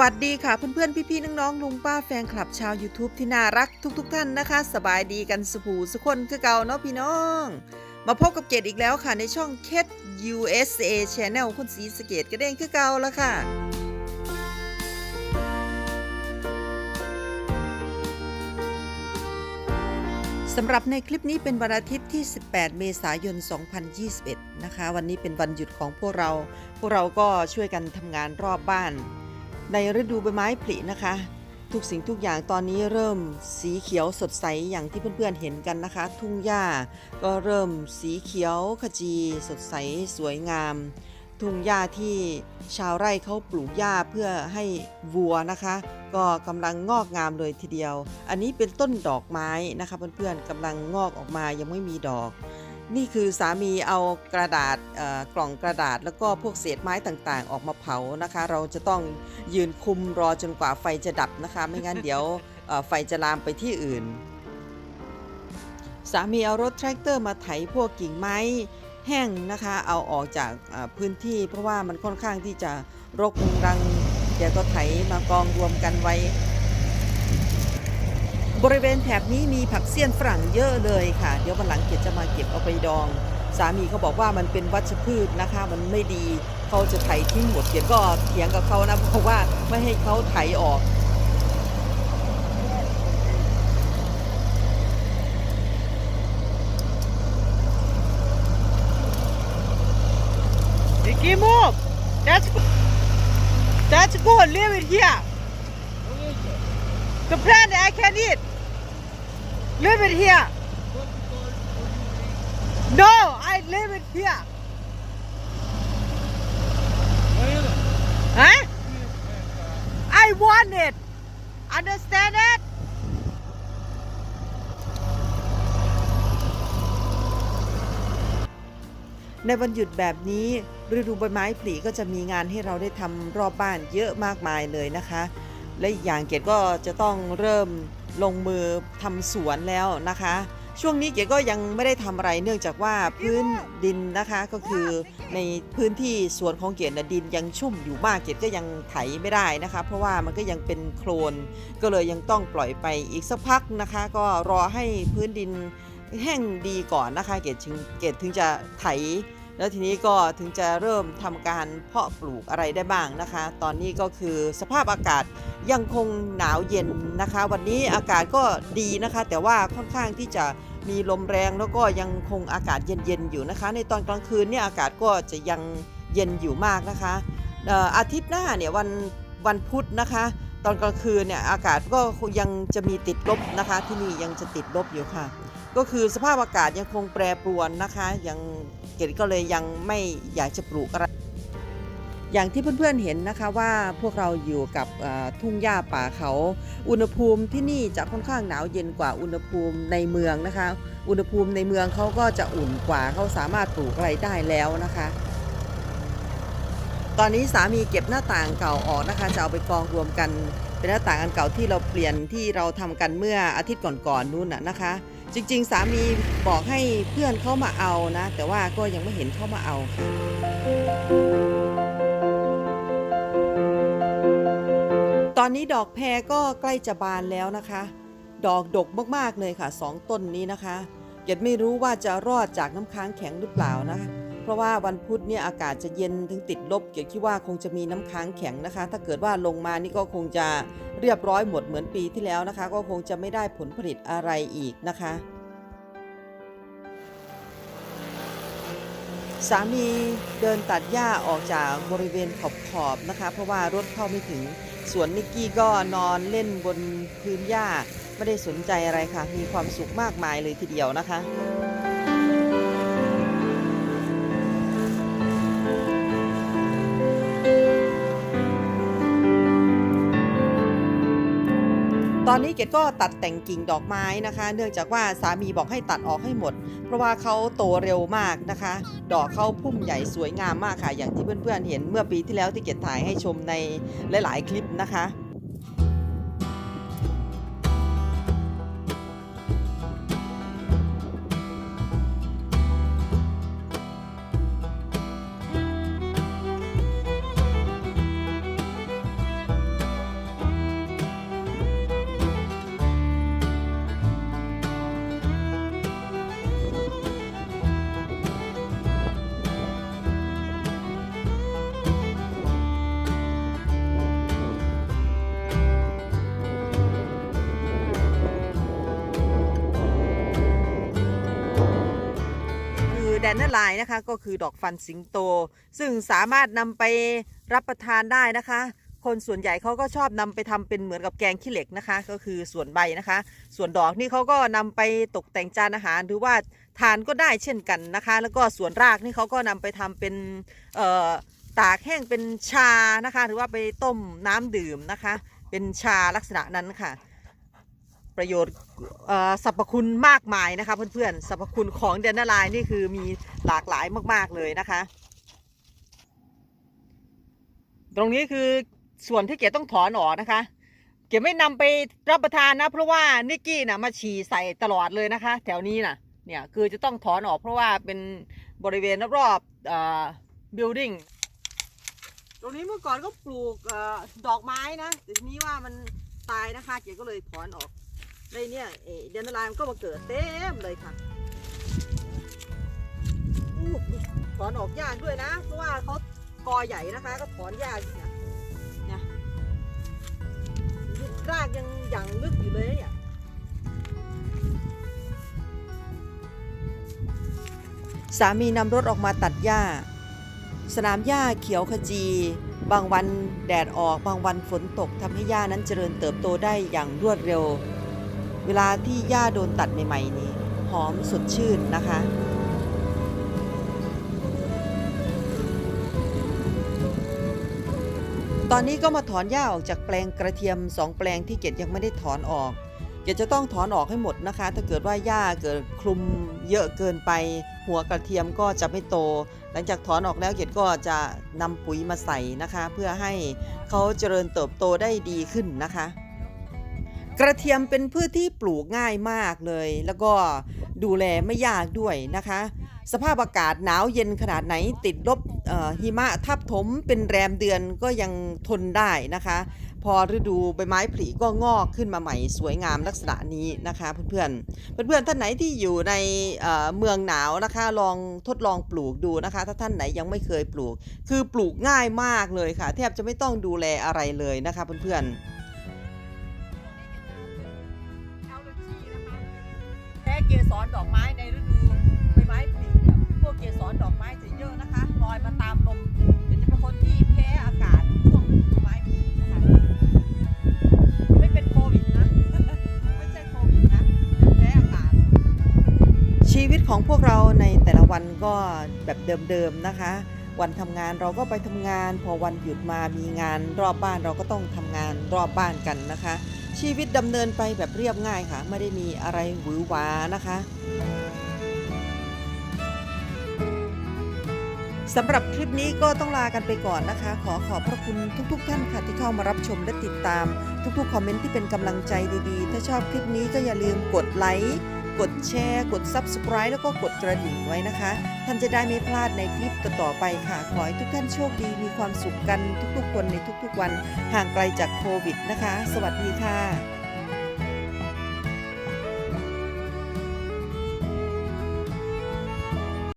วัสดีค่ะเพื่อนๆ พี่ๆ น้องๆ ลุงป้าแฟนคลับชาว YouTube ที่น่ารักทุกๆท่านนะคะ สบายดีกันสุขูสุกคนคือเก่าเนาะพี่น้อง มาพบกับเกดอีกแล้วค่ะ ในช่อง k ค USA Channel คนสีสเกตกระเด้งคือเก่าแล้วค่ะ สำหรับในคลิปนี้เป็นวันอาทิตย์ที่ 18 เมษายน 2021 นะคะ วันนี้เป็นวันหยุดของพวกเรา พวกเราก็ช่วยกันทำงานรอบบ้าน ในฤดูใบไม้ผลินะคะ ทุกสิ่งทุกอย่างตอนนี้เริ่มสีเขียวสดใสอย่างที่เพื่อนๆเห็นกันนะคะ ทุ่งหญ้าก็เริ่มสีเขียวขจีสดใสสวยงาม ทุ่งหญ้าที่ชาวไร่เขาปลูกหญ้าเพื่อให้วัวนะคะ ก็กำลังงอกงามเลยทีเดียว อันนี้เป็นต้นดอกไม้นะคะเพื่อนๆกำลังงอกออกมายังไม่มีดอก นี่คือสามีเอากระดาษกล่องกระดาษแล้วก็พวกเศษไม้ต่างๆ ออกมาเผานะคะ เราจะต้องยืนคุมรอจนกว่าไฟจะดับนะคะ ไม่งั้นเดี๋ยวไฟจะลามไปที่อื่น สามีเอารถแทรกเตอร์มาไถพวกกิ่งไม้แห้งนะคะ เอาออกจากพื้นที่ เพราะว่ามันค่อนข้างที่จะรกรุงรังแกก็ไถมากองรวมกันไว้ บริเวณแถบนี้มีผักเสี้ยนฝรั่งเยอะเลยค่ะ เดี๋ยววันหลังเกียรจะมาเก็บเอาไปดอง สามีเขาบอกว่ามันเป็นวัชพืชนะคะ มันไม่ดีเขาจะไถทิ้งหมดเกียรก็เถียงกับเขานะเพราะว่าไม่ให้เขาไถออก Ricky, move! That's that's good. Leave it here. The plant I can eat. Leave it here. No, I leave it here. Huh? I want it. Understand it? ในวันหยุดแบบนี้ฤดูใบไม้ผลิก็จะมีงานให้เราได้ทำรอบบ้านเยอะมากมายเลยนะคะ และอีกอย่างเกดก็จะต้องเริ่ม ลงมือทำสวนแล้วนะคะ ช่วงนี้เกดก็ยังไม่ได้ทำอะไรเนื่องจากว่าพื้นดินนะคะก็คือในพื้นที่สวนของเกดนะดินยังชุ่มอยู่มากเกดก็ยังไถไม่ได้นะคะ เพราะว่ามันก็ยังเป็นโคลนก็เลยยังต้องปล่อยไปอีกสักพักนะคะ ก็รอให้พื้นดินแห้งดีก่อนนะคะ เกดถึงเกดถึงจะไถ แล้วทีนี้ก็ถึงจะเริ่มทำการเพาะปลูกอะไรได้บ้างนะคะ ตอนนี้ก็คือสภาพอากาศยังคงหนาวเย็นนะคะ วันนี้อากาศก็ดีนะคะ แต่ว่าค่อนข้างที่จะมีลมแรงแล้วก็ยังคงอากาศเย็นๆอยู่นะคะ ในตอนกลางคืนเนี่ยอากาศก็จะยังเย็นอยู่มากนะคะอาทิตย์หน้าเนี่ยวันวันพุธนะคะ ตอนกลางคืนเนี่ยอากาศก็ยังจะมีติดลบนะคะ ที่นี่ยังจะติดลบอยู่ค่ะ ก็คือสภาพอากาศยังคงแปรปรวนนะคะยัง เกดก็เลยยังไม่อยากจะปลูกอะไรอย่างที่เพื่อนๆเห็นนะคะว่าพวกเราอยู่กับทุ่งหญ้าป่าเขา อุณหภูมิที่นี่จะค่อนข้างหนาวเย็นกว่าอุณหภูมิในเมืองนะคะ อุณหภูมิในเมืองเขาก็จะอุ่นกว่าเขาสามารถปลูกอะไรได้แล้วนะคะ ตอนนี้สามีเก็บหน้าต่างเก่าออกนะคะ จะเอาไปกองรวมกัน เป็นหน้าต่างอันเก่าที่เราเปลี่ยนที่เราทำกันเมื่ออาทิตย์ก่อนๆนู่นน่ะนะคะ จริง ๆ สามีบอกให้เพื่อนเข้ามาเอานะ แต่ว่าก็ยังไม่เห็นเข้ามาเอาค่ะตอนนี้ดอกแพรก็ใกล้จะบานแล้วนะคะ ดอกดกมากๆเลยค่ะสองต้นนี้นะคะเกดไม่รู้ว่าจะรอดจากน้ำค้างแข็งหรือเปล่านะะ เพราะว่าวันพุธเนี่ยอากาศจะเย็นถึงติดลบเกดคิดว่าคงจะมีน้ำค้างแข็งนะคะ ถ้าเกิดว่าลงมานี่ก็คงจะเรียบร้อยหมดเหมือนปีที่แล้วนะคะ ก็คงจะไม่ได้ผลผลิตอะไรอีกนะคะ สามีเดินตัดหญ้าออกจากบริเวณขอบๆนะคะ เพราะว่ารถเข้าไม่ถึงส่วนนิกกี้ก็นอนเล่นบนพื้นหญ้าไม่ได้สนใจอะไรค่ะ มีความสุขมากมายเลยทีเดียวนะคะ อนนี้เกดก็ตัดแต่งกิ่งดอกไม้นะคะ เนื่องจากว่าสามีบอกให้ตัดออกให้หมด เพราะว่าเขาโตเร็วมากนะคะ ดอกเขาพุ่มใหญ่สวยงามมากค่ะ อย่างที่เพื่อนๆเห็นเมื่อปีที่แล้วที่เกดถ่ายให้ชมในหลาย ๆ คลิปนะคะ แดนเนอร์ไลน์นะคะ ก็คือดอกฟันสิงโต ซึ่งสามารถนำไปรับประทานได้นะคะ คนส่วนใหญ่เขาก็ชอบนำไปทำเป็นเหมือนกับแกงขี้เหล็กนะคะ ก็คือส่วนใบนะคะ ส่วนดอกนี่เขาก็นำไปตกแต่งจานอาหารหรือว่าทานก็ได้เช่นกันนะคะ แล้วก็ส่วนรากนี่เขาก็นำไปทำเป็นตากแห้งเป็นชานะคะ หรือว่าไปต้มน้ำดื่มนะคะ เป็นชาลักษณะนั้นค่ะ ประโยชน์สรรพคุณมากมายนะคะเพื่อนๆสรรพคุณของเดนนาลน์นี่คือมีหลากหลายมากๆเลยนะคะ ตรงนี้คือส่วนที่เก๋ต้องถอนออกนะคะ เก๋ไม่นำไปรับประทานนะเพราะว่านิกกี้นะมาฉี่ใส่ตลอดเลยนะคะ แถวนี้นะเนี่ยคือจะต้องถอนออกเพราะว่าเป็นบริเวณรอบๆ building ตรงนี้เมื่อก่อนก็ปลูกอดอกไม้นะแต่ทีนี้ว่ามันตายนะคะ เก๋ก็เลยถอนออก ในเนี่ยเออเดนนาไลน์มันก็มาเกิดเต็มเลยค่ะถอนออกยากด้วยนะ เพราะว่าเขากอใหญ่นะคะ ก็ถอนยากนะเนี่ยรากยังย่างลึกอยู่เลยเนี่ยสามีนำรถออกมาตัดหญ้า สนามหญ้าเขียวขจี บางวันแดดออก บางวันฝนตกทำให้หญ้านั้นเจริญเติบโตได้อย่างรวดเร็ว เวลาที่หญ้าโดนตัดใหม่ๆนี่หอมสดชื่นนะคะตอนนี้ก็มาถอนหญ้าออกจากแปลงกระเทียมสองแปลงที่เกดยังไม่ได้ถอนออก เกดจะต้องถอนออกให้หมดนะคะ ถ้าเกิดว่าหญ้าเกิดคลุมเยอะเกินไป หัวกระเทียมก็จะไม่โต หลังจากถอนออกแล้วเกดก็จะนำปุ๋ยมาใส่นะคะ เพื่อให้เขาเจริญเติบโตได้ดีขึ้นนะคะ กระเทียมเป็นพืชที่ปลูกง่ายมากเลย แล้วก็ดูแลไม่ยากด้วยนะคะ สภาพอากาศหนาวเย็นขนาดไหนติดลบหิมะทับถมเป็นแรมเดือนก็ยังทนได้นะคะ พอฤดูใบไม้ผลิก็งอกขึ้นมาใหม่สวยงามลักษณะนี้นะคะเพื่อนๆเพื่อนๆท่านไหนที่อยู่ในเอ่อเมืองหนาวนะคะลองทดลองปลูกดูนะคะ ถ้าท่านไหนยังไม่เคยปลูก คือปลูกง่ายมากเลยค่ะ แทบจะไม่ต้องดูแลอะไรเลยนะคะเพื่อนๆ สรดอกไม้ในฤดูใบไม้ผลิเนี่ยพวกเกสรดอกไม้จะเยอะนะคะลอยมาตามลมเดี๋ยวจะเป็นคนที่แพ้อากาศช่วงฤดูใบไม้ผลินะคะไม่เป็นโควิดนะไม่ใช่โควิดนะแพ้อากาศ ชีวิตของพวกเราในแต่ละวันก็แบบเดิมๆนะคะ วันทำงานเราก็ไปทำงาน พอวันหยุดมามีงานรอบบ้านเราก็ต้องทำงานรอบบ้านกันนะคะ ชีวิตดำเนินไปแบบเรียบง่ายค่ะ ไม่ได้มีอะไรหวือหวานะคะสำหรับคลิปนี้ก็ต้องลากันไปก่อนนะคะ ขอขอบพระคุณทุกๆท่านค่ะที่เข้ามารับชมและติดตาม ทุกๆ คอมเมนต์ที่เป็นกำลังใจดีๆ ถ้าชอบคลิปนี้ก็อย่าลืมกดไลค์ กดแชร์ กด Subscribe แล้วก็กดกระดิ่งไว้นะคะ ท่านจะได้ไม่พลาดในคลิปต่อๆไปค่ะ ขอให้ทุกท่านโชคดีมีความสุขกันทุกๆคนในทุกๆวันห่างไกลจากโควิดนะคะ สวัสดีค่ะ